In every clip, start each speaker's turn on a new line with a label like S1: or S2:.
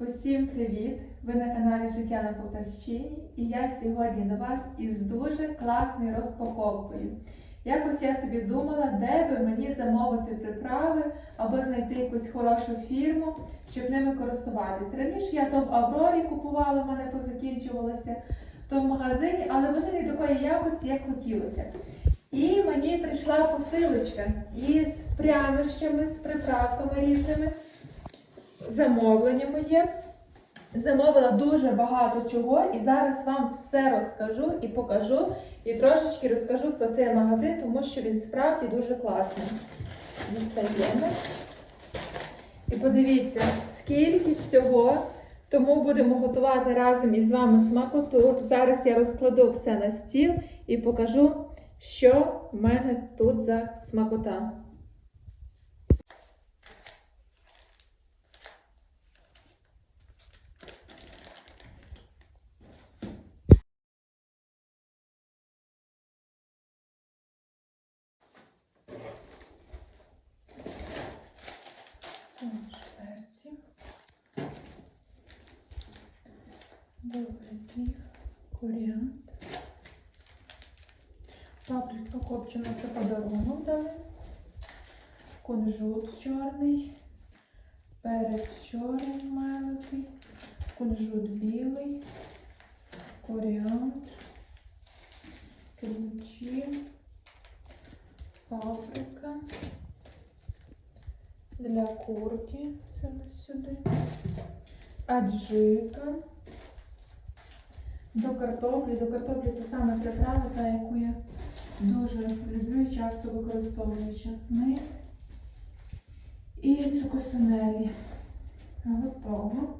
S1: Усім привіт! Ви на каналі Життя на Полтавщині і я сьогодні до вас із дуже класною розпаковкою. Якось я собі думала, де би мені замовити приправи або знайти якусь хорошу фірму, щоб ними користуватись. Раніше я то в Аврорі купувала, в мене позакінчувалося, то в магазині, але вони не такої якості, як хотілося. І мені прийшла посилочка із прянощами, з приправками різними замовлення моє. Замовила дуже багато чого, і зараз вам все розкажу і покажу, і трошечки розкажу про цей магазин, тому що він справді дуже класний. Дістаємо. І подивіться, скільки всього. Тому будемо готувати разом із вами смакоту. Зараз я розкладу все на стіл і покажу, що в мене тут за смакота. Суміш перців. Добрий біг, коріандр. Паприка копчена, це подарунок дали. Кунжут чорний, перець чорний мелитий, кунжут білий, коріандр, ключі, паприка. Для курки це сюди. Аджика. До картоплі. До картоплі це саме приправа, та яку я дуже люблю і часто використовую часник. І цукосинелі. Готово.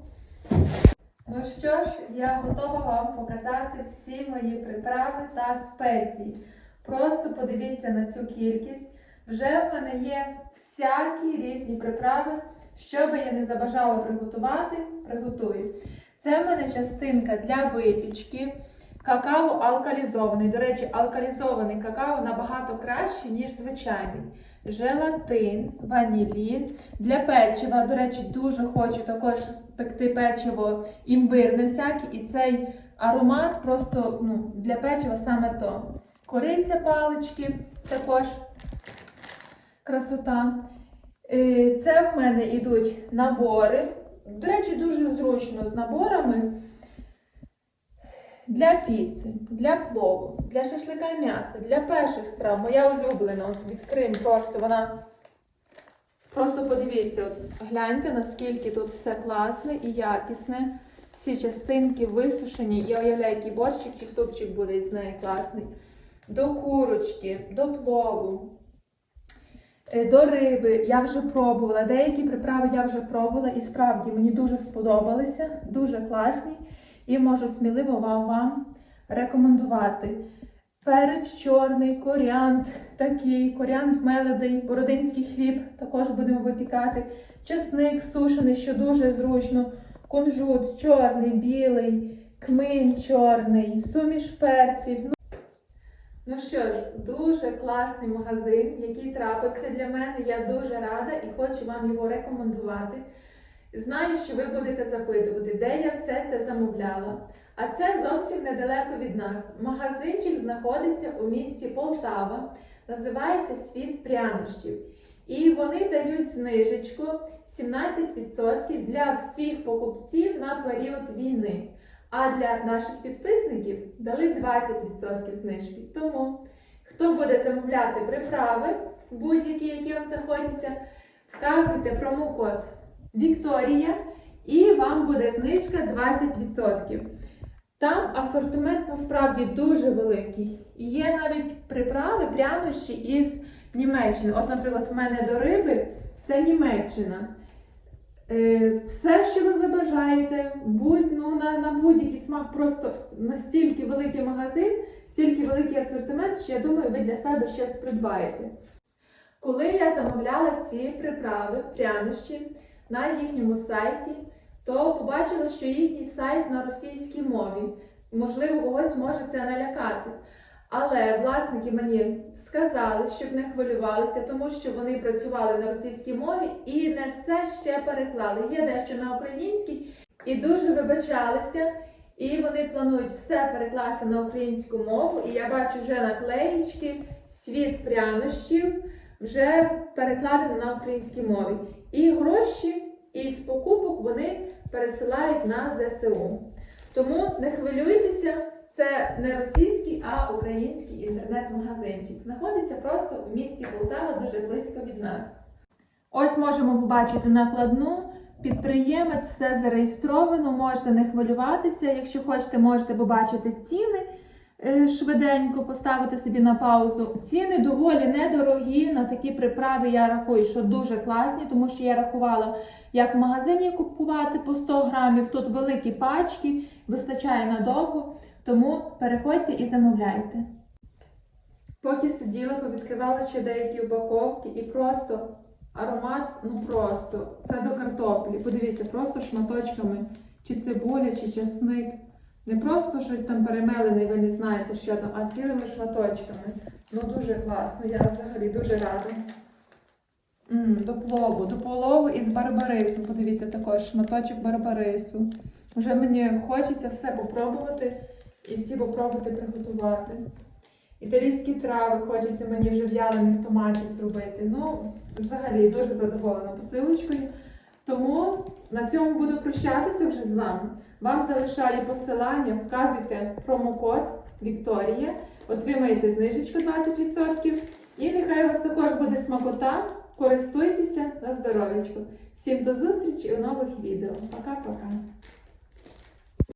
S1: Ну що ж, я готова вам показати всі мої приправи та спеції. Просто подивіться на цю кількість. Вже в мене є всякі різні приправи. Що би я не забажала приготувати, приготую. Це в мене частинка для випічки. Какао алкалізований. До речі, алкалізований какао набагато краще, ніж звичайний. Желатин, ванілін. Для печива, до речі, дуже хочу також пекти печиво імбирне всяке. І цей аромат просто ну, для печива саме то. Кориця палички також красота. Е, Це в мене йдуть набори. До речі, дуже зручно з наборами для піци, для плову, для шашлика м'яса, для перших страв. Моя улюблена. От відкриємо просто вона. Просто подивіться, от, гляньте, наскільки тут все класне і якісне. Всі частинки висушені. Я уявляю, який борщик чи супчик буде із неї класний. До курочки, до плову. Е, До риби я вже пробувала. Деякі приправи я вже пробувала і справді мені дуже сподобалися, дуже класні. І можу сміливо вам, вам рекомендувати. Перець чорний, коріант такий, коріант меледий, бородинський хліб також будемо випікати. Чесник сушений, що дуже зручно. Кунжут чорний, білий, кмин чорний, суміш перців. Ну, що ж, дуже класний магазин, який трапився для мене. Я дуже рада і хочу вам його рекомендувати. Знаю, що ви будете запитувати, де я все це замовляла. А це зовсім недалеко від нас. Магазинчик знаходиться у місті Полтава, називається Світ прянощів. І вони дають знижечку 17% для всіх покупців на період війни. А для наших підписників дали 20% знижки. Тому, хто буде замовляти приправи, будь-які, які вам захочеться, вказуйте промокод Вікторія і вам буде знижка 20%. Там асортимент насправді дуже великий. І є навіть приправи, прянощі із Німеччини. От, наприклад, в мене до риби це Німеччина. Е, Все, що ви забажаєте, будь, ну, на, на будь-який смак, просто настільки великий магазин, стільки великий асортимент, що я думаю, ви для себе щось придбаєте. Коли я замовляла ці приправи, прянощі на їхньому сайті, то побачила, що їхній сайт на російській мові. Можливо, когось може це налякати. Але власники мені сказали, щоб не хвилювалися, тому що вони працювали на російській мові і не все ще переклали. Є дещо на українській. і дуже вибачалися. І вони планують все перекласти на українську мову. І я бачу вже наклеїчки, світ прянощів вже перекладено на українській мові. І гроші із покупок вони пересилають на ЗСУ. Тому не хвилюйтеся, це не а український інтернет-магазинчик. Знаходиться просто в місті Полтава, дуже близько від нас. Ось можемо побачити накладну. Підприємець все зареєстровано, можете не хвилюватися. Якщо хочете, можете побачити ціни е, швиденько, поставити собі на паузу. Ціни доволі недорогі на такі приправи. Я рахую, що дуже класні, тому що я рахувала, як в магазині купувати по 100 грамів. Тут великі пачки, вистачає надовго. Тому переходьте і замовляйте. Поки сиділа, повідкривала ще деякі упаковки і просто аромат, ну просто це до картоплі. Подивіться, просто шматочками, чи цибуля, чи часник. Не просто щось там перемелене, і ви не знаєте, що там, а цілими шматочками. Ну дуже класно, я взагалі дуже рада. м до плову, до плову із барбарису. Подивіться, також шматочок барбарису. Вже мені хочеться все попробувати і всі попробувати приготувати. Італійські трави, хочеться мені вже в'ялених томатів зробити. Ну, взагалі дуже задоволена посилочкою. Тому на цьому буду прощатися вже з вами. Вам залишаю посилання, вказуйте промокод Вікторія, отримаєте знижечку 20%. І нехай у вас також буде смакота. Користуйтеся на здоров'ячку. Всім до зустрічі у нових відео. Пока-пока.